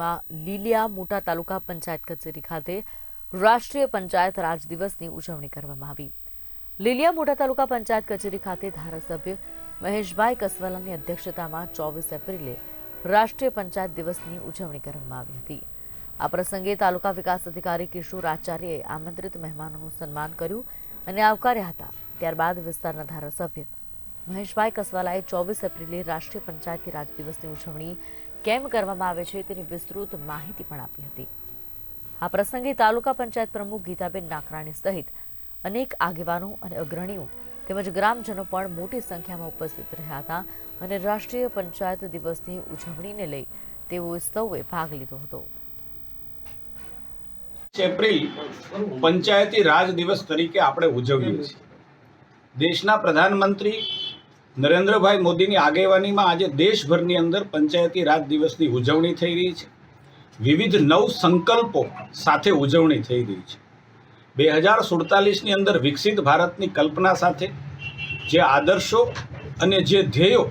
સુરતમાં લીલિયા મોટા તાલુકા પંચાયત કચેરી ખાતે રાષ્ટ્રીય પંચાયત રાજ દિવસની ઉજવણી કરવામાં આવી. લીલિયા મોટા તાલુકા પંચાયત કચેરી ખાતે ધારાસભ્ય મહેશભાઈ કસવાલાની અધ્યક્ષતામાં ચોવીસ એપ્રિલે રાષ્ટ્રીય પંચાયત દિવસની ઉજવણી કરવામાં આવી હતી. આ પ્રસંગે તાલુકા વિકાસ અધિકારી કિશોર આચાર્યએ આમંત્રિત મહેમાનોનું સન્માન કર્યું અને આવકાર્યા હતા. ત્યારબાદ વિસ્તારના ધારાસભ્ય મહેશભાઈ કસવાલાએ ચોવીસ એપ્રિલે રાષ્ટ્રીય પંચાયતી રાજ દિવસની ઉજવણી કેમ કરવામાં આવે છે તેની વિસ્તૃત માહિતી પણ આપી હતી. આ પ્રસંગે તાલુકા પંચાયત પ્રમુખ ગીતાબેન નાકરાણી સહિત અનેક આગેવાનો અને અગ્રણીઓ તેમજ ગ્રામજનો પણ મોટી સંખ્યામાં ઉપસ્થિત રહ્યા હતા અને રાષ્ટ્રીય પંચાયત દિવસની ઉજવણીને લઈ તેઓએ સૌએ ભાગ લીધો હતો. એપ્રિલ પંચાયતી રાજ દિવસ તરીકે આપણે ઉજવીએ છીએ. દેશના પ્રધાનમંત્રી નરેન્દ્રભાઈ મોદીની આગેવાનીમાં આજે દેશભરની અંદર પંચાયતી રાજ દિવસની ઉજવણી થઈ રહી છે. વિવિધ નવ સંકલ્પો સાથે ઉજવણી થઈ રહી છે. બે હજાર સુડતાલીસની અંદર વિકસિત ભારતની કલ્પના સાથે જે આદર્શો અને જે ધ્યેયો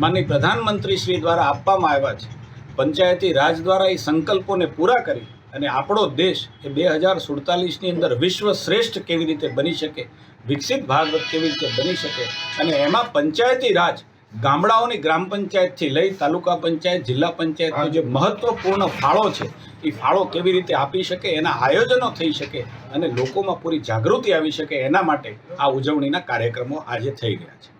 માનની પ્રધાનમંત્રી શ્રી દ્વારા આપવામાં આવ્યા છે, પંચાયતી રાજ દ્વારા એ સંકલ્પોને પૂરા કરી અને આપણો દેશ એ બે હજાર સુડતાલીસની અંદર વિશ્વ શ્રેષ્ઠ કેવી રીતે બની શકે, વિકસિત ભારત કેવી રીતે બની શકે અને એમાં પંચાયતી રાજ ગામડાઓની ગ્રામ પંચાયતથી લઈ તાલુકા પંચાયત, જિલ્લા પંચાયતનો જે મહત્વપૂર્ણ ફાળો છે, એ ફાળો કેવી રીતે આપી શકે, એના આયોજનો થઈ શકે અને લોકોમાં પૂરી જાગૃતિ આવી શકે, એના માટે આ ઉજવણીના કાર્યક્રમો આજે થઈ રહ્યા છે.